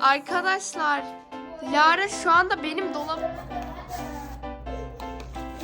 Arkadaşlar Lara şu anda benim dolabım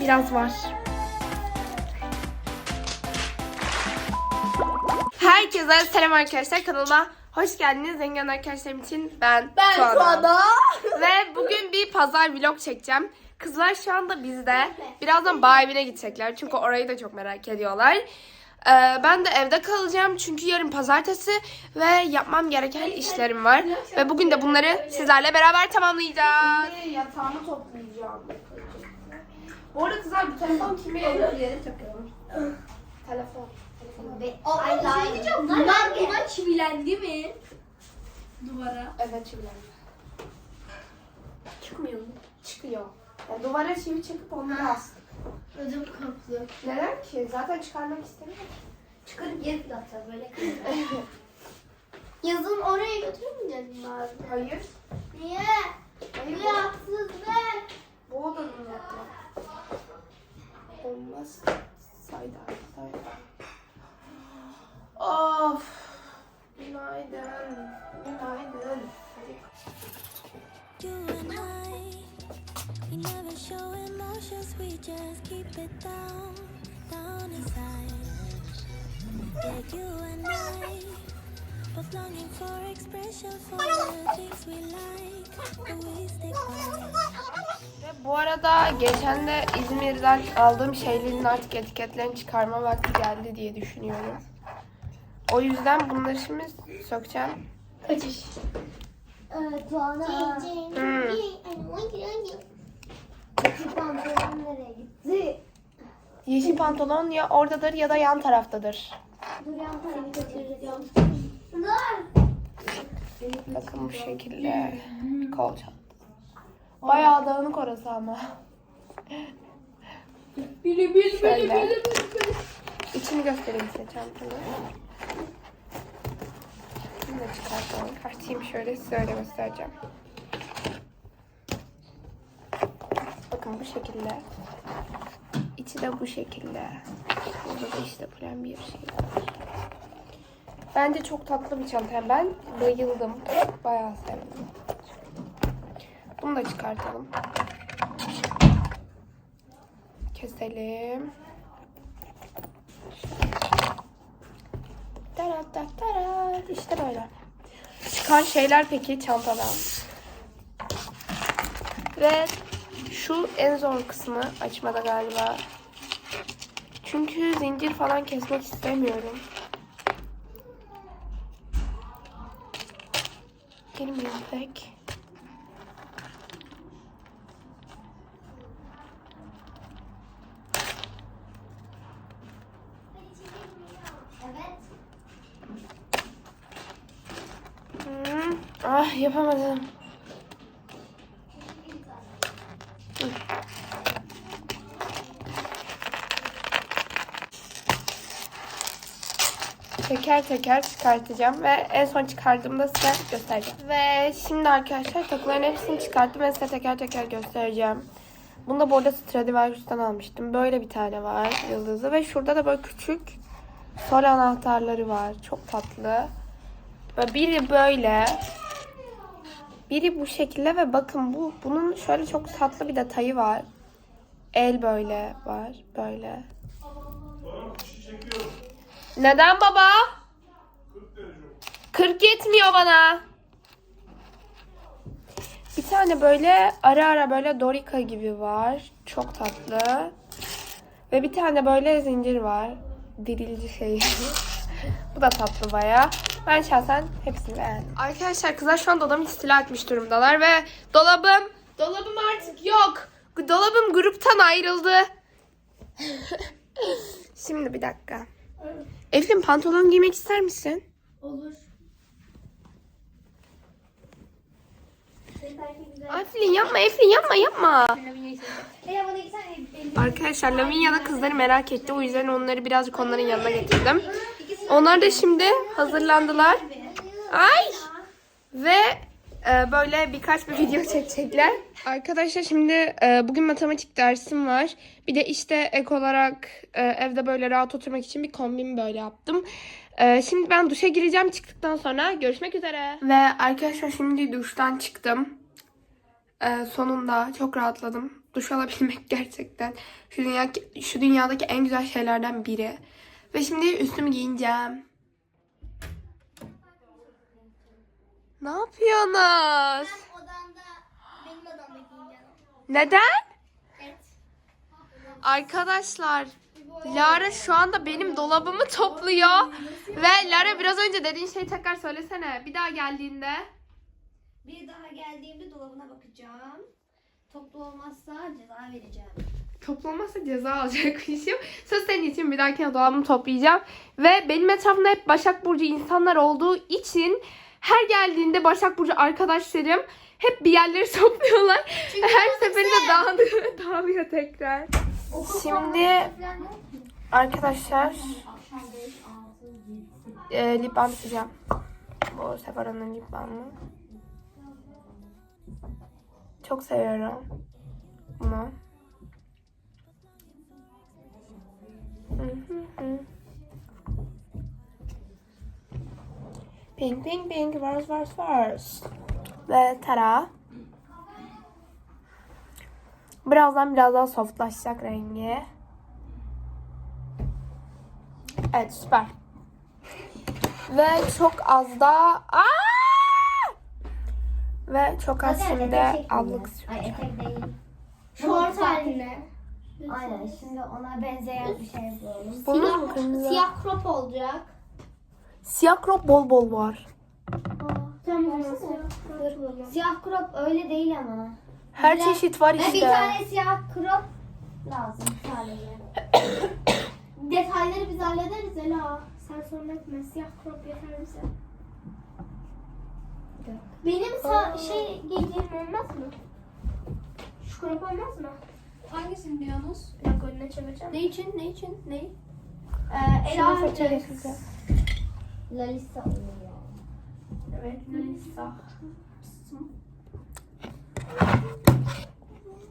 biraz var. Herkese selam arkadaşlar kanalıma hoş geldiniz. Zengin arkadaşlarım için ben, Ben Tuana. Tuana. Ve bugün bir pazar vlog çekeceğim. Kızlar şu anda bizde. Birazdan bağ evine gidecekler. Çünkü orayı da çok merak ediyorlar. Ee, ben de evde kalacağım. Çünkü yarın pazartesi ve yapmam gereken işlerim var. Ve bugün de bunları sizlerle beraber tamamlayacağız. Yatağımı toplayacağım. Bu arada kızlar bu telefon kime yere takıyorum. Telefon. Ay şey diyeceğim. Bunlar buna çivilendi mi? Duvara. Evet çivilerim. Çıkmıyor mu? Çıkıyor. Yani duvara çivi çekip onları astık. Ödüm koptu. Neden ki? Zaten çıkarmak istemiyorum. Çıkarıp geri atacağız böyle. Yazın oraya götürmeyeceğiz mi abi? Hayır. Niye? Hayır. Bu haksızlık. Bu odanın yapma. Olmaz. Sayda. Sayda. Of. Günaydın. Never show emotions, we just keep it down, down inside. Yeah, you and I, both longing for expression for the things we like, but we stick by. Ve bu arada geçen de İzmir'den aldığım şeylerin artık etiketlerini çıkarma vakti geldi diye düşünüyorum. O yüzden bunları şimdi sökeceğim. Kaçış. Evet Tuana. Hmm. Şu pantolon nereye gitti? Yeşil pantolon ya oradadır ya da yan taraftadır. Dur ya seni götüreceğim. Dur. Bakın bu şekilde kol çantası. Bayağı dağınık orası ama. Bili bil Şöyle. İçini göstereyim size çantanı. Bunu da çıkartalım. Açayım şöyle size öyle göstereceğim. Bakın bu şekilde. İçi de bu şekilde. Burada da işte falan bir şey var. Bence çok tatlı bir çanta. Ben bayıldım. Bayağı sevdim. Bunu da çıkartalım. Keselim. Tara tara tara. İşte böyle. Çıkan şeyler peki çantadan. Ve şu en zor kısmı açmada galiba. Çünkü zincir falan kesmek istemiyorum. Girmiyor pek. Hmm. Ah yapamadım. Hı. Teker teker çıkartacağım ve en son çıkardığımda size göstereceğim. Ve şimdi arkadaşlar takıların hepsini çıkarttım ve size teker teker göstereceğim. Bunu da bu arada Stradivarius'tan almıştım. Böyle bir tane var yıldızı ve şurada da böyle küçük sol anahtarları var. Çok tatlı. Ve biri böyle. Biri bu şekilde ve bakın bu bunun şöyle çok tatlı bir detayı var. El böyle var. Böyle. Neden baba? 40 yetmiyor bana. Bir tane böyle ara ara böyle Dorika gibi var. Çok tatlı. Ve bir tane böyle zincir var. Dirilci şey. Bu da tatlı baya. Ben şahsen hepsini beğendim. Arkadaşlar kızlar şu an dolabımı istila etmiş durumdalar ve dolabım, dolabım artık yok. Dolabım gruptan ayrıldı. Şimdi bir dakika. Eflin pantolon giymek ister misin? Olur. Eflin yapma, Eflin yapma, yapma. Arkadaşlar Lavinia da kızları merak etti. O yüzden onları birazcık onların yanına getirdim. Onlar da şimdi hazırlandılar. Ay! Ve e, böyle birkaç bir video çekecekler. Arkadaşlar şimdi e, bugün matematik dersim var. Bir de işte ek olarak e, evde böyle rahat oturmak için bir kombin böyle yaptım. Ee, şimdi ben duşa gireceğim. Çıktıktan sonra görüşmek üzere. Ve arkadaşlar şimdi duştan çıktım. Ee, sonunda çok rahatladım. Duş alabilmek gerçekten şu, dünya, şu dünyadaki en güzel şeylerden biri. Ve şimdi üstümü giyineceğim. Ne yapıyorsunuz? Odamda benim odamda giyeceğim. Neden? Evet. Arkadaşlar Lara şu anda benim dolabımı topluyor. Ve Lara biraz önce dediğin şeyi tekrar söylesene. Bir daha geldiğinde. Bir daha geldiğimde dolabına bakacağım. Toplu olmazsa ceza vereceğim. Toplamazsa ceza alacakmışım. Söz senin için bir dahakine dolabımı toplayacağım. Ve benim etrafımda hep Başak Burcu insanlar olduğu için her geldiğinde Başak Burcu arkadaşlarım hep bir yerleri topluyorlar. her seferinde dağılıyor, dağılıyor tekrar. Şimdi arkadaşlar e, lip balm sıcağım. Bu Sephora'nın lip balmı. Çok seviyorum bunu. Pink pink pink rose rose rose. Ve tara. Birazdan biraz daha softlaşacak rengi. Evet süper. Ve çok az da Aa! Ve çok az şimdi ablık Ay süreceğim. etek değil. Şort haline. Aynen şimdi ona benzeyen bir şey bulalım. Mu kırmızı? Siyah crop olacak. Siyah crop bol bol var. Tamam. Siyah crop öyle değil ama. Her Biraz- çeşit var Ha, işte. Bir tane siyah crop lazım sadece. Detayları biz hallederiz Ela. Sen sorun etme. Siyah crop yeter bize. Benim sa- şey giydiğim olmaz mı? Şu crop olmaz mı? Hangisini diyorsunuz? Dakika önüne çevireceğim. Ne için? Ne için? Ne? Ee, Ela Şimdi saça geçeceğim. Lalisa oluyor. Evet, Lisa.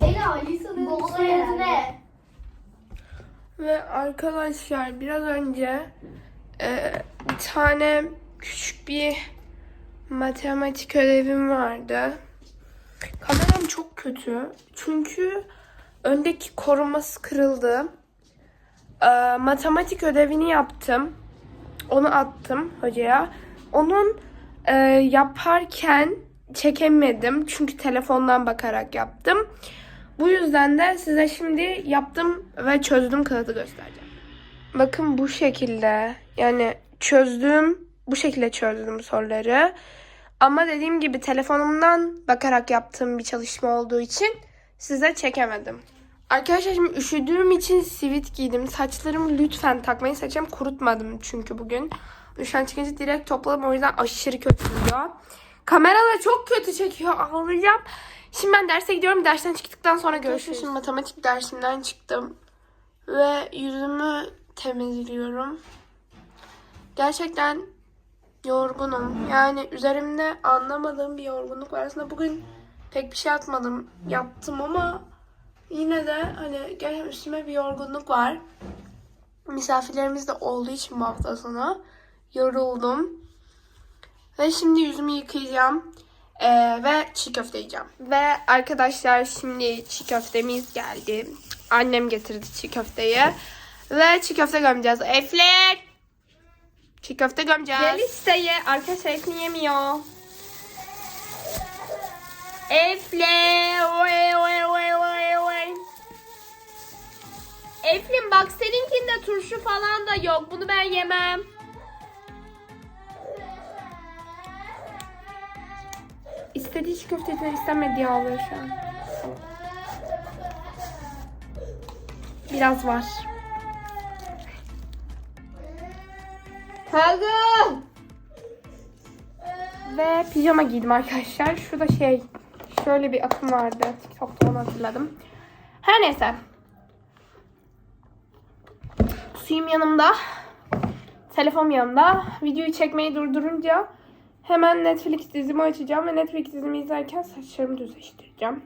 Ela, Lisa'nın soyadı herhalde. ne? Ve arkadaşlar biraz önce e, bir tane küçük bir matematik ödevim vardı. Kameram çok kötü. Çünkü öndeki koruması kırıldı. E, matematik ödevini yaptım. Onu attım hocaya. Onun e, yaparken çekemedim. Çünkü telefondan bakarak yaptım. Bu yüzden de size şimdi yaptım ve çözdüm kağıdı göstereceğim. Bakın bu şekilde yani çözdüm bu şekilde çözdüm soruları. Ama dediğim gibi telefonumdan bakarak yaptığım bir çalışma olduğu için size çekemedim. Arkadaşlar şimdi üşüdüğüm için sivit giydim. Saçlarımı lütfen takmayı seçeceğim. Kurutmadım çünkü bugün. Duştan çıkınca direkt topladım. O yüzden aşırı kötü duruyor. Kamera da çok kötü çekiyor. Ağlayacağım. Şimdi ben derse gidiyorum. Dersten çıktıktan sonra görüşürüz. Şimdi matematik dersinden çıktım. Ve yüzümü temizliyorum. Gerçekten yorgunum. Yani üzerimde anlamadığım bir yorgunluk var. Aslında bugün pek bir şey atmadım. Yattım ama yine de hani gene üstüme bir yorgunluk var. Misafirlerimiz de olduğu için bu hafta sonu yoruldum. Ve şimdi yüzümü yıkayacağım. Ee, ve çiğ köfte yiyeceğim. Ve arkadaşlar şimdi çiğ köftemiz geldi. Annem getirdi çiğ köfteyi. Ve çiğ köfte gömeceğiz. Eflin! Çiğ köfte gömeceğiz. Gel işte ye. Arkadaşlar Eflin yemiyor. Eflin! Oy oy oy oy oy. Eflin bak seninkinde turşu falan da yok. Bunu ben yemem. İstediği çiğ köfteden istemediği ağlıyor şu an. Biraz var. Kızım! Ve pijama giydim arkadaşlar. Şurada şey, şöyle bir akım vardı. TikTok'ta onu hatırladım. Her neyse. Suyum yanımda. Telefon yanımda. Videoyu çekmeyi durdurunca hemen Netflix dizimi açacağım ve Netflix dizimi izlerken saçlarımı düzleştireceğim.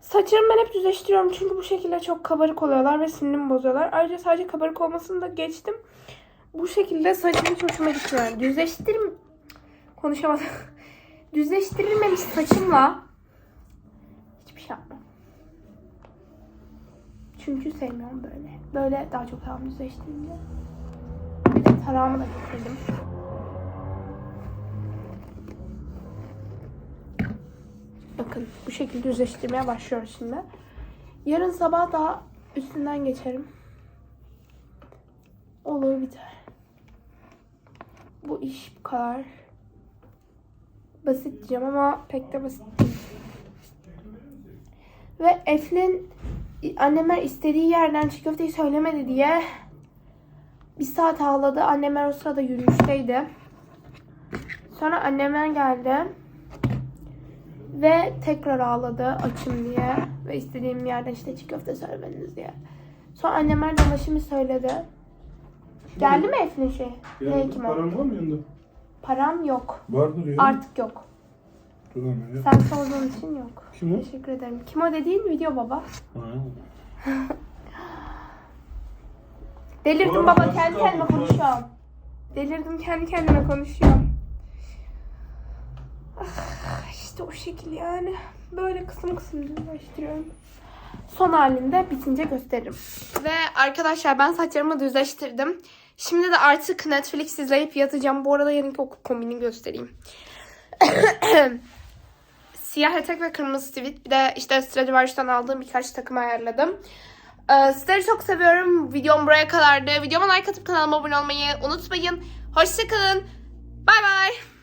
Saçlarımı ben hep düzleştiriyorum çünkü bu şekilde çok kabarık oluyorlar ve sinirimi bozuyorlar. Ayrıca sadece kabarık olmasını da geçtim. Bu şekilde saçım hoşuma gitmiyor. Düzleştirim... Konuşamadım. Düzleştirilmemiş saçımla hiçbir şey yapmam. Çünkü sevmiyorum böyle. Böyle daha çok tamam düzleştirince. Bir de tarağımı da getirdim. Bakın bu şekilde düzleştirmeye başlıyoruz şimdi. Yarın sabah daha üstünden geçerim. Olur biter. Bu iş bu kadar. Basit diyeceğim ama pek de basit değil. Ve Eflin annemler istediği yerden çiğ köfteyi söylemedi diye bir saat ağladı. Annemler o sırada yürüyüşteydi. Sonra annemler geldi. Ve tekrar ağladı açım diye. Ve istediğim yerden işte çiğ köfte söylemeniz diye. Sonra annemler dolaşımı söyledi. Geldi mi Eflin şey? Hekime? param var mı yanında? Param yok. Vardır ya. Artık yok. Dur ya. Sen sorduğun için yok. Kim o? Teşekkür ederim. Kim o dediğin video baba. Ha. Delirdim baba kendi kendime konuşuyorum. Delirdim kendi kendime konuşuyorum. Ah, İşte o şekil yani. Böyle kısım kısım düzleştiriyorum. Son halinde bitince gösteririm. Ve arkadaşlar ben saçlarımı düzleştirdim. Şimdi de artık Netflix izleyip yatacağım. Bu arada yarınki okul kombini göstereyim. Siyah etek ve kırmızı sivit. Bir de işte Stradivarius'tan aldığım birkaç takım ayarladım. Ee, sizleri çok seviyorum. Videom buraya kadardı. Videoma like atıp kanalıma abone olmayı unutmayın. Hoşçakalın. Bay bay.